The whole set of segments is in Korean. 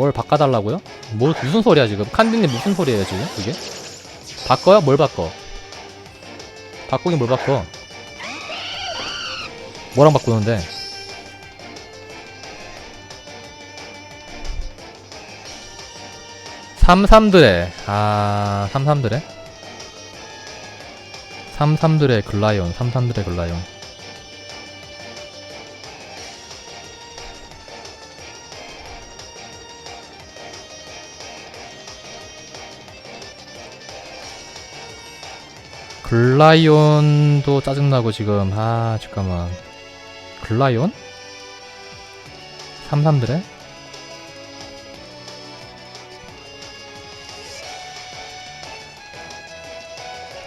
뭘 바꿔달라고요? 뭐 무슨 소리야 지금? 칸디님 무슨 소리예요 지금? 그게? 바꿔요? 뭘 바꿔? 바꾸긴 뭘 바꿔? 뭐랑 바꾸는데? 삼삼드레 아 삼삼드레? 삼삼드레 글라이온 삼삼드레 글라이온 글라이온도 짜증나고 지금 아 잠깐만 글라이온? 삼삼드레?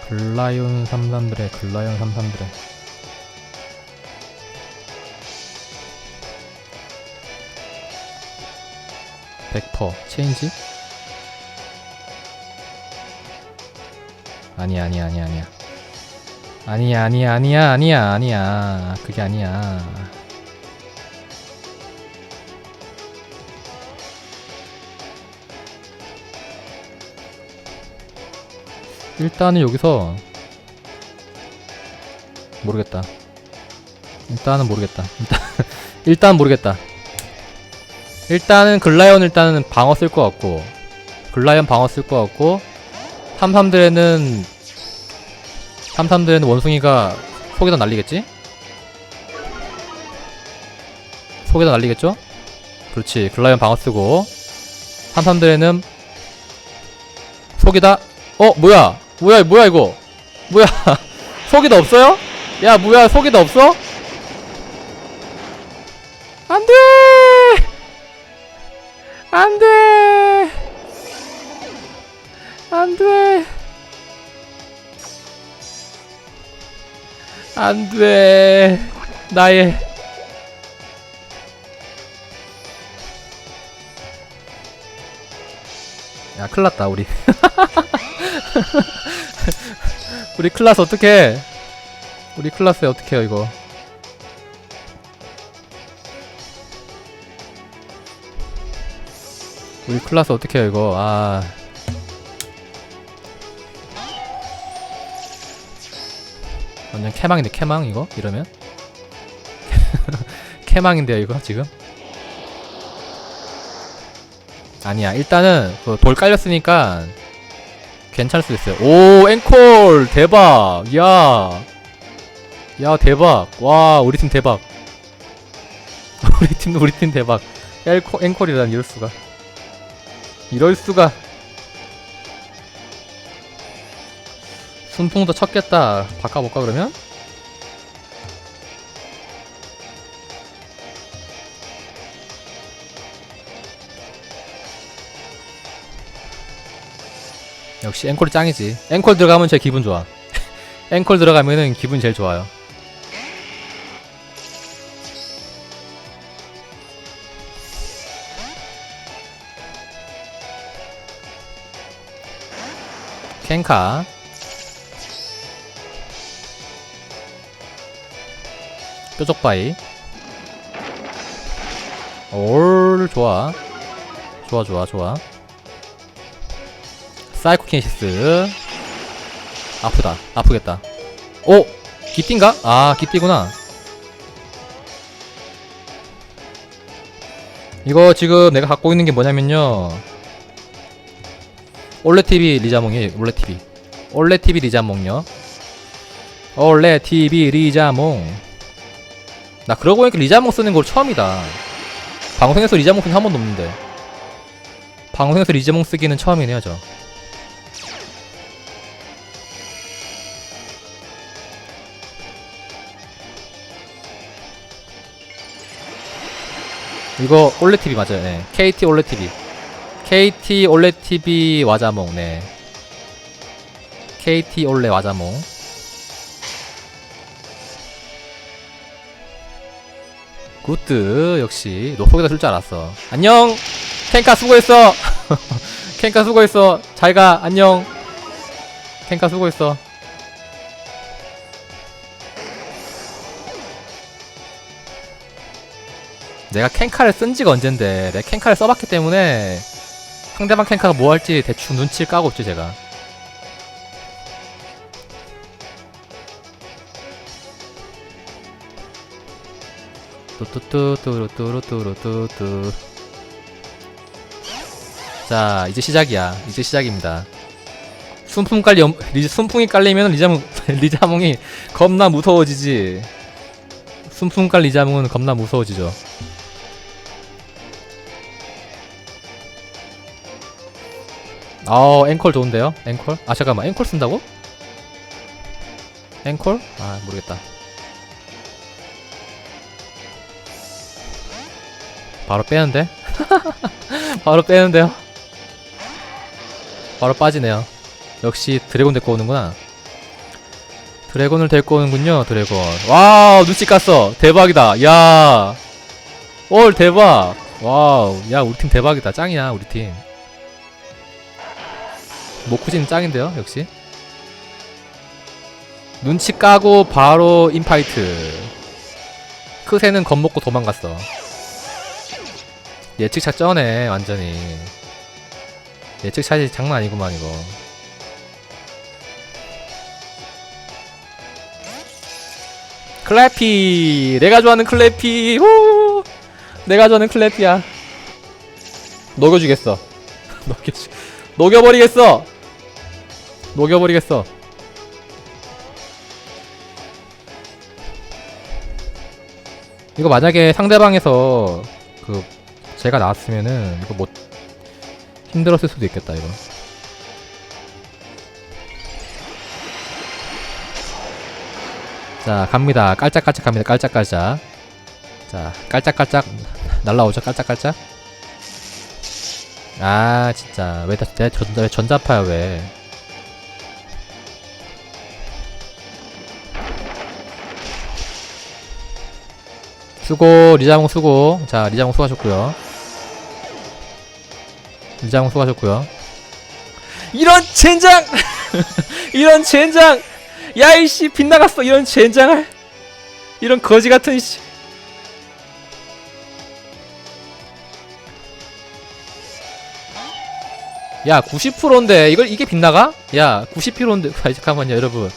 글라이온 삼삼드레 글라이온 삼삼드레 백퍼 체인지? 아니야 아니야 아니야 아니야. 아니야 아니야 아니야 아니야 아니야. 그게 아니야. 일단은 여기서 모르겠다. 일단은 모르겠다. 일단 일단 모르겠다. 일단은 글라이온 일단은 방어 쓸 것 같고 글라이온 방어 쓸 것 같고 삼삼들에는 삼삼들에는 원숭이가 속에다 날리겠지? 속에다 날리겠죠? 그렇지. 글라이온 방어 쓰고. 삼삼들에는 속에다 어 뭐야? 뭐야 뭐야 이거? 뭐야? 속에다 없어요? 야 뭐야? 속에다 없어? 안돼! 안돼! 안돼 안 돼 나의 야 큰일 났다 우리. 우리 클라스 어떡해? 우리 클라스 어떡해요 이거? 우리 클라스 어떡해요 이거? 아 완전 캐망인데 캐망 이거? 이러면? 캐망인데요 이거 지금? 아니야 일단은 그 돌 깔렸으니까 괜찮을 수 있어요. 오 앵콜! 대박! 야! 야 대박! 와 우리 팀 대박. 우리 팀도 우리 팀 대박. 앵콜, 앵콜이란 이럴 수가. 이럴 수가 순풍도 쳤겠다. 바꿔볼까 그러면? 역시 앵콜이 짱이지. 앵콜 들어가면 제 기분 좋아. 앵콜 들어가면은 기분 제일 좋아요. 캔카 뾰족바이 올 좋아. 좋아 좋아 좋아. 사이코키네시스. 아프다. 아프겠다. 오! 기띠인가? 아 기띠구나. 이거 지금 내가 갖고 있는 게 뭐냐면요. 올레TV 리자몽이에요 올레TV 올레TV 리자몽요. 올레TV 리자몽 나 그러고 보니까 리자몽 쓰는 걸 처음이다. 방송에서 리자몽 쓴 한 번도 없는데. 방송에서 리자몽 쓰기는 처음이네요 저. 이거 올레TV 맞아요 네. KT 올레TV KT 올레TV 와자몽 네. KT 올레 와자몽 굿드 역시 너 속에다 쓸줄 알았어. 안녕! 캔카 수고했어! 캔카 수고했어. 잘가. 안녕! 캔카 수고했어. 내가 캔카를 쓴 지가 언젠데? 내가 캔카를 써봤기 때문에 상대방 캔카가 뭐 할지 대충 눈치를 까고 있죠 제가 뚜뚜뚜뚜루뚜루뚜루뚜뚜. 자 이제 시작이야. 이제 시작입니다. 순풍 깔리 엄- 리, 순풍이 깔리면 리자몽 리자몽이 겁나 무서워지지. 순풍 깔 리자몽은 겁나 무서워지죠. 어 앵콜 좋은데요? 앵콜? 아 잠깐만. 앵콜 쓴다고? 앵콜? 아 모르겠다 바로 빼는데? 바로 빼는데요? 바로 빠지네요. 역시 드래곤 데리고 오는구나. 드래곤을 데리고 오는군요 드래곤. 와 눈치 깠어. 대박이다. 야 올 대박. 와우. 야 우리 팀 대박이다. 짱이야 우리 팀. 모쿠진 짱인데요 역시. 눈치 까고 바로 인파이트. 크세는 겁먹고 도망갔어 예측샷 쩌네 완전히. 예측샷이 장난 아니구만 이거. 클래피! 내가 좋아하는 클래피! 후! 내가 좋아하는 클래피야. 녹여주겠어. 녹여주 녹여버리겠어! 녹여버리겠어. 이거 만약에 상대방에서 그 제가 나왔으면은 이거 못 힘들었을 수도 있겠다 이거. 자 갑니다. 깔짝깔짝 갑니다. 깔짝깔짝. 자 깔짝깔짝. 날라오죠 깔짝깔짝? 아 진짜. 왜, 다- 내 전자, 왜 전자파야 왜? 수고 리자몽 수고. 자 리자몽 수고하셨고요 리자몽 수고하셨고요. 이런 젠장! 이런 젠장! 야이씨 빗나갔어 이런 젠장을! 이런 거지 같은 씨. 야 90%인데 이걸 이게 빗나가? 야 90%인데 아 잠깐만요 여러분.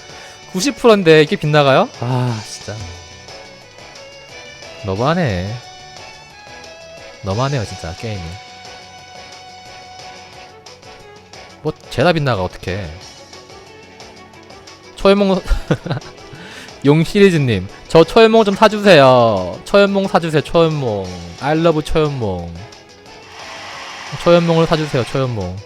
90%인데 이게 빗나가요? 아 진짜. 너무하네. 너무하네요 진짜 게임이 뭐 죄다 빗나가 어떡해. 초연몽 용 시리즈님 저 초연몽 좀 사주세요. 초연몽 사주세요 초연몽. 알러브 초연몽. 초연몽을 사주세요 초연몽.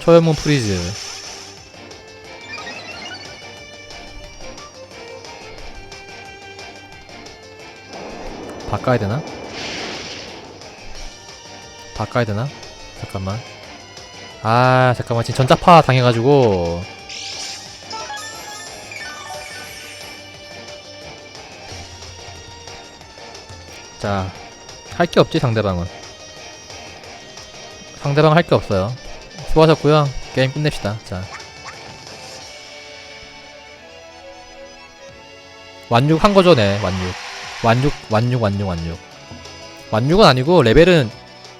초연몽 프리즈. 바꿔야 되나? 바꿔야 되나? 잠깐만. 아, 잠깐만. 지금 전자파 당해가지고. 자, 할 게 없지, 상대방은. 상대방 할 게 없어요. 수고하셨고요 게임 끝냅시다. 자. 완육 한 거죠, 네, 완육. 완육, 완육, 완육, 완육. 완육은 아니고, 레벨은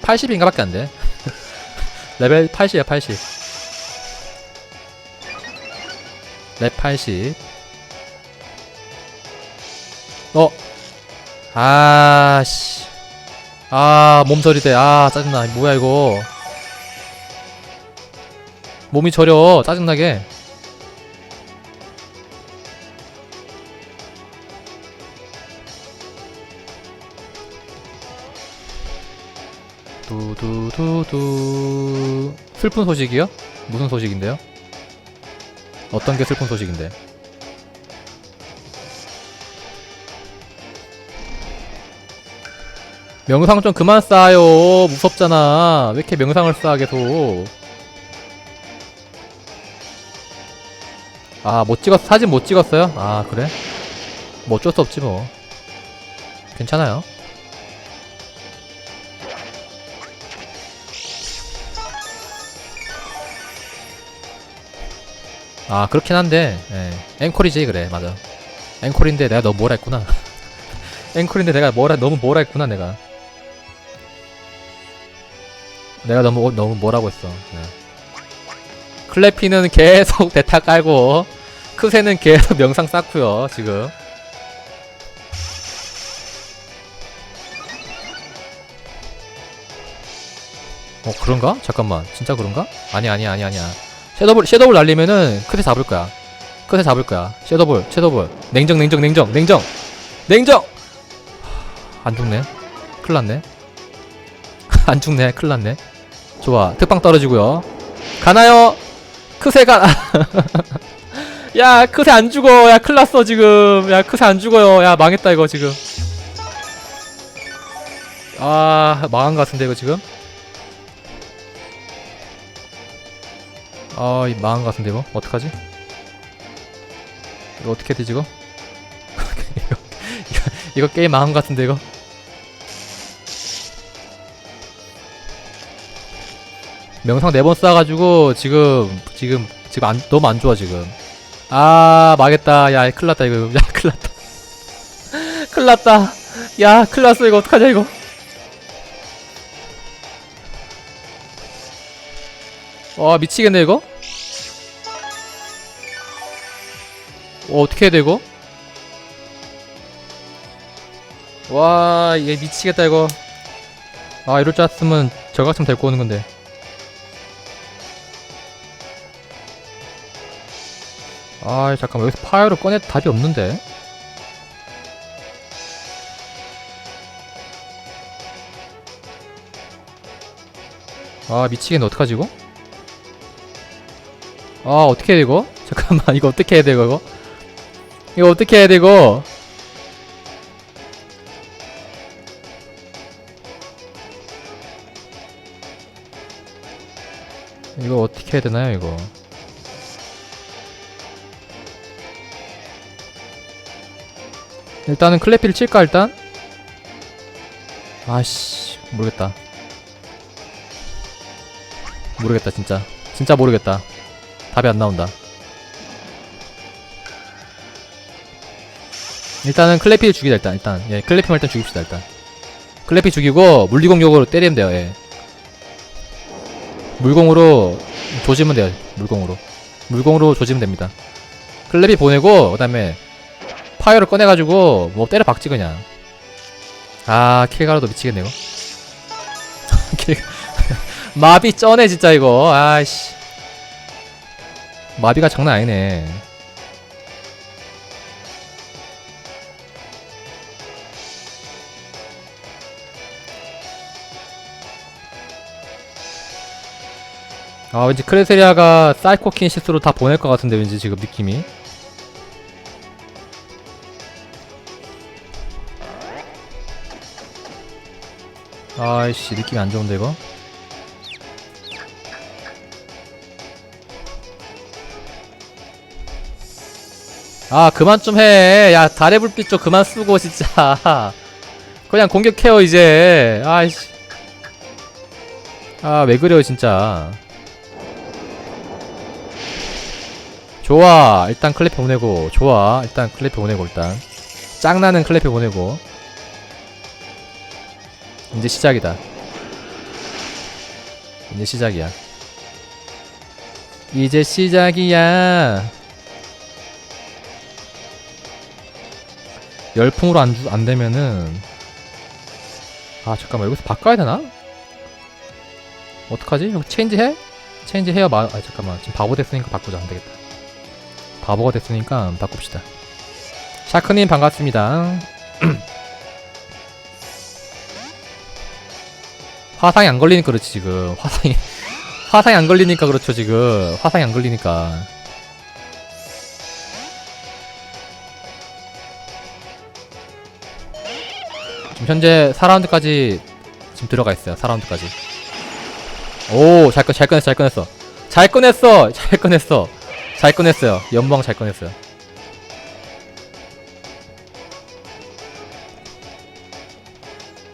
80인가 밖에 안 돼. 레벨 80이야, 80. 랩 80. 어. 아, 씨. 아, 몸 저리대. 아, 짜증나. 뭐야, 이거. 몸이 저려. 짜증나게. 슬픈 소식이요? 무슨 소식인데요? 어떤 게 슬픈 소식인데? 명상 좀 그만 쌓아요 무섭잖아 왜 이렇게 명상을 쌓아 계속 아 못 찍었 사진 못 찍었어요? 아 그래? 뭐 어쩔 수 없지 뭐 괜찮아요 아 그렇긴 한데 예. 앵콜이지 그래 맞아 앵콜인데 내가 너무 뭐라 했구나 앵콜인데 내가 뭐라 너무 뭐라 했구나 내가 내가 너무 너무 뭐라고 했어 예. 클래피는 계속 대타 깔고 크세는 계속 명상 쌓고요 지금 어 그런가? 잠깐만 진짜 그런가? 아니 아니 아니 아니야 섀도볼 섀도볼 날리면은 크세 잡을 거야. 크세 잡을 거야. 섀도볼 섀도볼 냉정 냉정 냉정 냉정. 냉정! 하, 안 죽네. 큰일 났네. 안 죽네. 큰일 났네. 좋아. 특방 떨어지고요. 가나요? 크세 가 야 크세 안 죽어. 야 큰일 났어 지금. 야 크세 안 죽어요. 야 망했다 이거 지금. 아 망한 것 같은데 이거 지금 아, 이 망한 것 같은데 이거 어떡하지? 이거 어떻게 되지 이거? 이거, 이거 게임 망한 것 같은데 이거? 명상 네번 쏴가지고 지금 지금 지금 안 너무 안 좋아 지금. 아 망했다. 야 큰일 났다 이거. 야 큰일 났다. 큰일 났다. 야 큰일 났어 이거 어떡하냐 이거. 와 미치겠네 이거? 어, 어떻게 해야 돼 이거? 와 이게 미치겠다 이거. 아 이럴 줄 알았으면 저 같으면 데리고 오는 건데. 아 잠깐만. 여기서 파이어를 꺼내 답이 없는데. 아 미치겠네. 어떡하지 이거 아 어떻게 해야 돼 이거? 잠깐만 이거 어떻게 해야 돼 이거? 이거 어떻게 해야 돼 이거? 이거 어떻게 해야 되나요 이거? 일단은 클래피를 칠까 일단? 아씨 모르겠다 모르겠다 진짜 진짜 모르겠다 답이 안 나온다. 일단은 클래피를 죽이자 일단 일단. 예 클래피만 일단 죽입시다 일단. 클래피 죽이고 물리공격으로 때리면 돼요 예. 물공으로 조지면 돼요 물공으로. 물공으로 조지면 됩니다. 클래피 보내고 그 다음에 파이어를 꺼내가지고 뭐 때려 박지 그냥. 아 킬가루도 미치겠네 이거 킬 마비 쩌네 진짜 이거. 아이씨 마비가 장난 아니네. 아 왠지 크레세리아가 사이코킨시스로 다 보낼 것 같은데 왠지 지금 느낌이 아이씨 느낌이 안 좋은데 이거 아 그만 좀 해. 야 달의 불빛 좀 그만 쓰고 진짜. 그냥 공격해요 이제. 아이씨. 아 왜 그래요 진짜. 좋아. 일단 클래피 보내고. 좋아. 일단 클래피 보내고 일단. 짱나는 클래피 보내고. 이제 시작이다. 이제 시작이야. 이제 시작이야. 열풍으로 안, 주, 안 되면은 아 잠깐만 여기서 바꿔야 되나? 어떡하지? 여기 체인지 해? 체인지 해야 마... 아 잠깐만. 지금 바보 됐으니까 바꾸자. 안되겠다. 바보가 됐으니까 바꿉시다. 샤크님 반갑습니다. 화상이 안 걸리니까 그렇지 지금. 화상이 화상이 안 걸리니까 그렇죠 지금. 화상이 안 걸리니까 지금 현재 4라운드까지 지금 들어가 있어요. 4라운드까지. 오, 잘, 꺼, 잘 꺼냈어, 잘 꺼냈어. 잘 꺼냈어! 잘 꺼냈어. 잘 꺼냈어요. 연방 잘 꺼냈어요.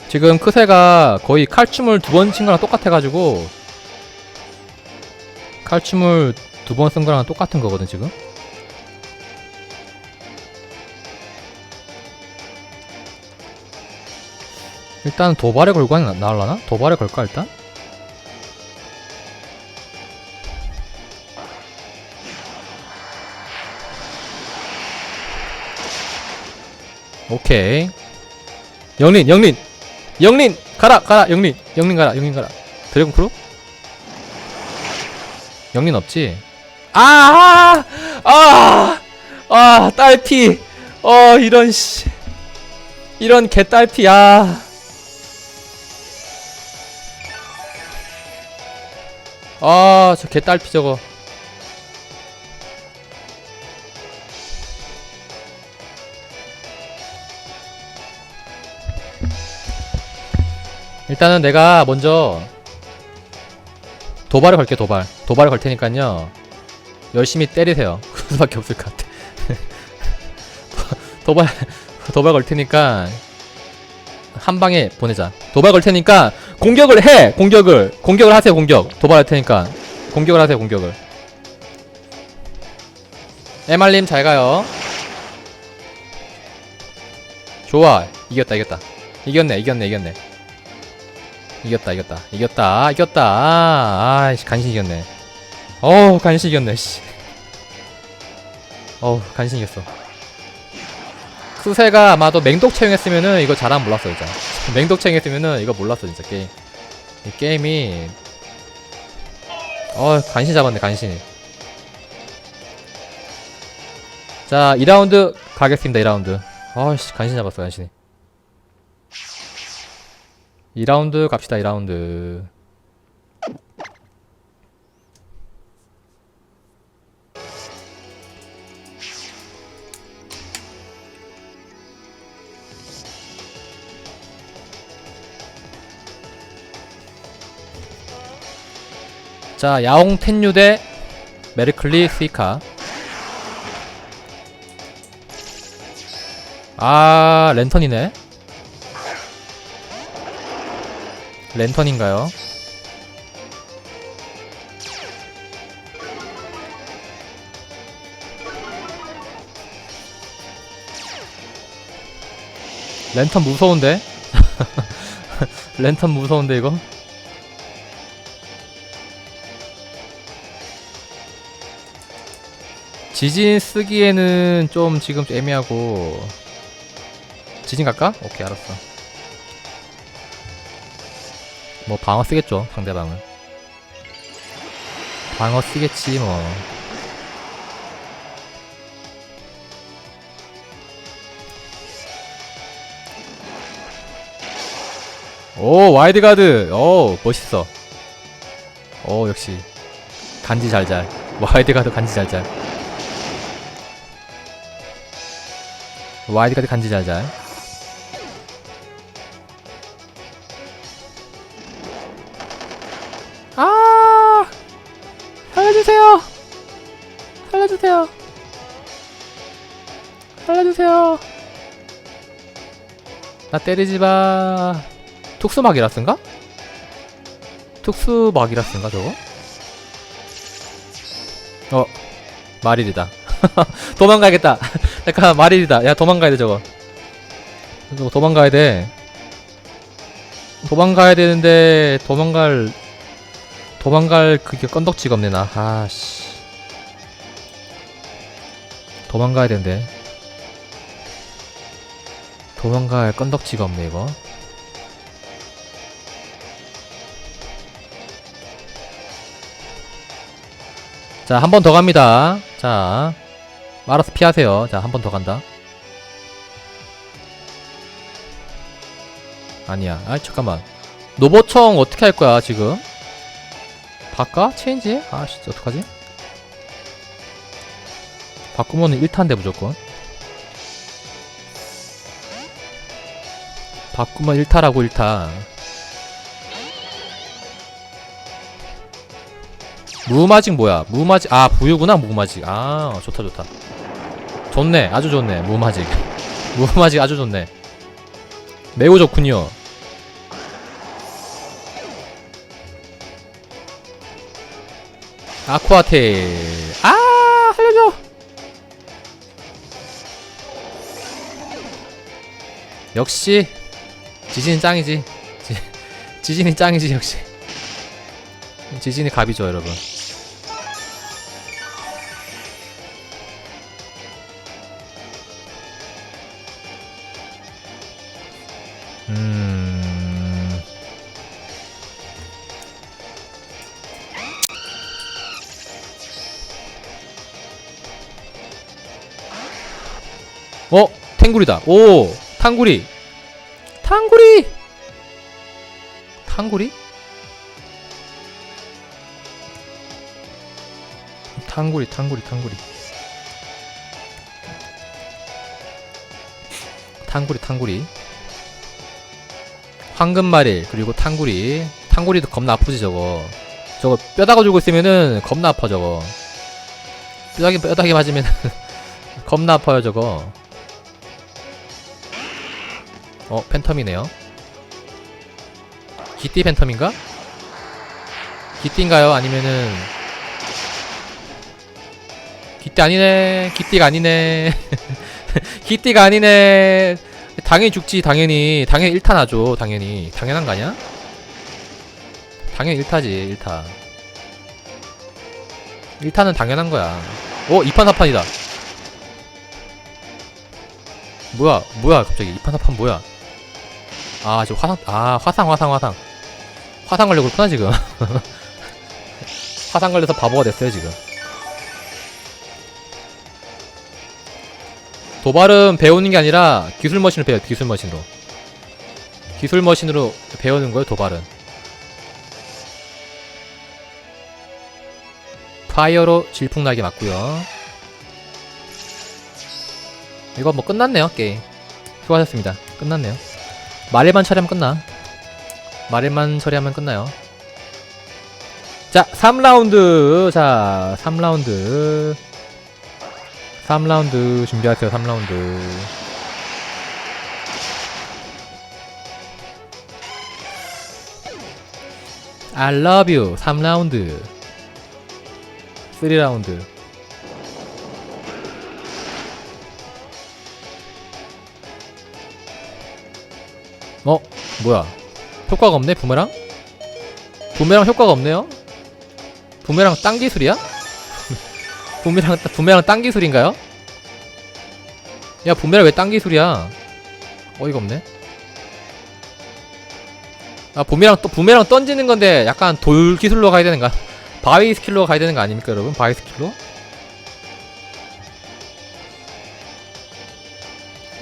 지금 크세가 거의 칼춤을 두 번 친 거랑 똑같아가지고 칼춤을 두 번 쓴 거랑 똑같은 거거든 지금 일단 도발에 걸고 나- 나올라나? 도발에 걸까 일단? 오케이 영린 영린 영린 가라 가라 영린 영린 가라 영린 가라 드래곤 크루? 영린 없지? 아! 아! 아, 딸피. 어, 이런 씨. 이런 개딸피. 아. 아, 저 개딸피 저거. 일단은 내가 먼저 도발을 걸게 도발. 도발을 걸 테니까요. 열심히 때리세요. 그 수밖에 없을 것 같아. 도발 도발 걸 테니까 한 방에 보내자. 도발 걸 테니까 공격을 해. 공격을. 공격을 하세요 공격. 도발할 테니까. 공격을 하세요 공격을. 에말님 잘 가요. 좋아. 이겼다 이겼다. 이겼네 이겼네 이겼네. 이겼다 이겼다. 이겼다 이겼다. 아, 아이씨 간신 이겼네. 어우 간신 이겼네 씨. 어우 간신 이겼어 수세가 아마도 맹독 채용했으면은 이거 잘안 몰랐어 진짜. 맹독 채용했으면은 이거 몰랐어 진짜 게임. 이 게임이. 어 간신 잡았네 간신. 자 2라운드 가겠습니다 2라운드. 아씨 간신 잡았어 간신히. 2라운드 갑시다 2라운드 자 야옹 텐유 대 메르클리 스이카 아 랜턴이네 랜턴인가요? 랜턴 무서운데? 랜턴 무서운데 이거? 지진 쓰기에는 좀 지금 애매하고. 지진 갈까? 오케이 알았어. 뭐 방어 쓰겠죠 상대방은. 방어 쓰겠지 뭐. 오 와이드 가드! 오 멋있어. 오 역시. 간지 잘잘. 와이드 가드 간지 잘잘 와이드 가드 간지 잘잘. 아! 살려주세요! 살려주세요! 살려주세요! 나 때리지마. 특수막이라스인가? 특수막이라스인가 저거? 어 마릴이다 도망가야겠다. 잠깐 마릴이다. 야 도망가야 돼 저거. 저거 도망가야 돼. 도망가야 되는데 도망갈 도망갈 그게 건덕지가 없네 나. 아씨. 도망가야 되는데. 도망갈 건덕지가 없네 이거. 자 한 번 더 갑니다. 자 알아서 피하세요. 자 한 번 더 간다. 아니야. 아 잠깐만. 노보청 어떻게 할 거야 지금? 바꿔? 체인지? 아씨 어떡하지? 바꾸면은 1타인데 무조건. 바꾸면 1타라고 1타 무마직 뭐야? 무마직 아 부유구나 무마직. 아 좋다 좋다 좋네 아주 좋네 무마직 무마직 아주 좋네 매우 좋군요 아쿠아테일. 아, 살려줘! 역시, 지진이 짱이지. 지, 지진이 짱이지, 역시. 지진이 갑이죠, 여러분. 탱구리다. 오, 탕구리. 탕구리. 탕구리? 탕구리, 탕구리, 탕구리. 탕구리, 탕구리. 황금마릴 그리고 탕구리 탕구리도 겁나 아프지 저거 저거 뼈다 가지고 있으면은 겁나 아파 저거 뼈다귀 뼈다귀 맞으면 겁나 아파요 저거 어 팬텀이네요. 기띠 팬텀인가? 기띠인가요? 아니면은 기띠 아니네. 기띠가 아니네. 기띠가 아니네. 당연히 죽지 당연히. 당연히 1타 나죠 당연히. 당연한 거 아니야? 당연히 1타지 1타. 1타는 당연한 거야. 어 2판 4판이다. 뭐야 뭐야 갑자기. 2판 4판 뭐야 아 지금 화상 아 화상 화상 화상. 화상 걸려고 그렇구나 지금. 화상 걸려서 바보가 됐어요 지금. 도발은 배우는 게 아니라 기술 머신을 배워요 기술 머신으로. 기술 머신으로 배우는 거예요 도발은. 파이어로 질풍나게 맞고요. 이거 뭐 끝났네요 게임. 수고하셨습니다. 끝났네요 말일만 처리하면 끝나. 말일만 처리하면 끝나요. 자 3라운드. 자 3라운드. 3라운드. 준비하세요 3라운드. I love you. 3라운드. 3라운드 어? 뭐야 효과가 없네 부메랑? 부메랑 효과가 없네요? 부메랑 딴 기술이야? 부메랑 부메랑 딴 기술인가요? 야 부메랑 왜 딴 기술이야? 어이가 없네. 아 부메랑 또 부메랑 던지는 건데 약간 돌 기술로 가야 되는가? 바위 스킬로 가야 되는 거 아닙니까 여러분? 바위 스킬로?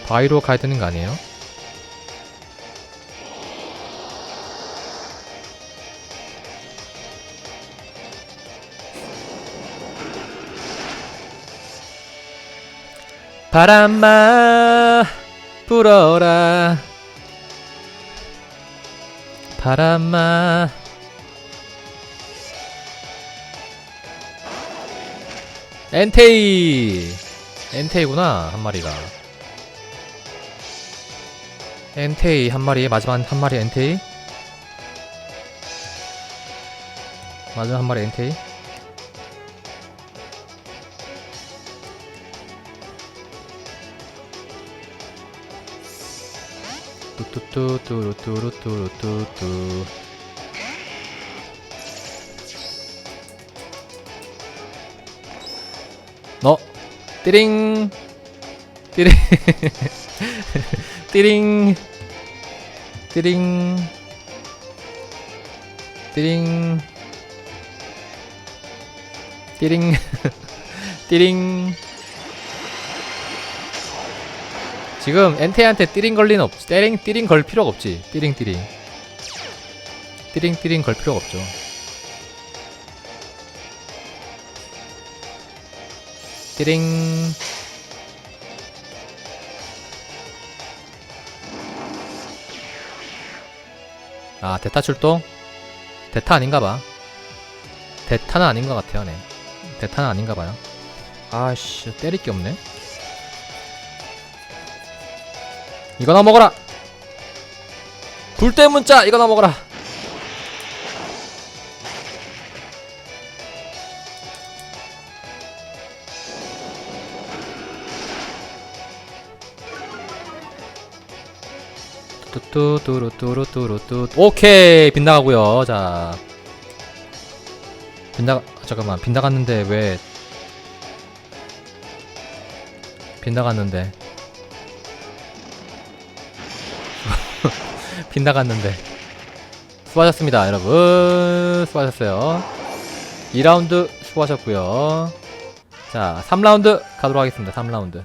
바위로 가야 되는 거 아니에요? 바람아 불어라. 바람아. 엔테이. 엔테이구나 한 마리가. 엔테이 한 마리. 마지막 한 마리 엔테이. 마지막 한 마리 엔테이 뚜뚜뚜뚜루뚜루뚜루뚜뚜. 어? 띠링. 띠링. 띠링. 띠링. 띠링. 띠링. 띠링 지금 엔테한테 띠링 걸리는 없, 띠링 띠링 걸 필요가 없지. 띠링 띠링. 띠링 띠링 걸 필요가 없죠. 띠링. 아 대타 출동? 대타 아닌가봐. 대타는 아닌 것 같아요, 네. 대타는 아닌가봐요. 아씨 때릴 게 없네. 이거나 먹어라. 불때 문자 이거나 먹어라. 뚜뚜뚜루뚜루뚜루뚜 오케이. 빗나가고요. 자. 빗나가 잠깐만. 빗나갔는데 왜? 빗나갔는데. 빗나갔는데. 수고하셨습니다 여러분. 수고하셨어요. 2라운드 수고하셨고요. 자 3라운드 가도록 하겠습니다 3라운드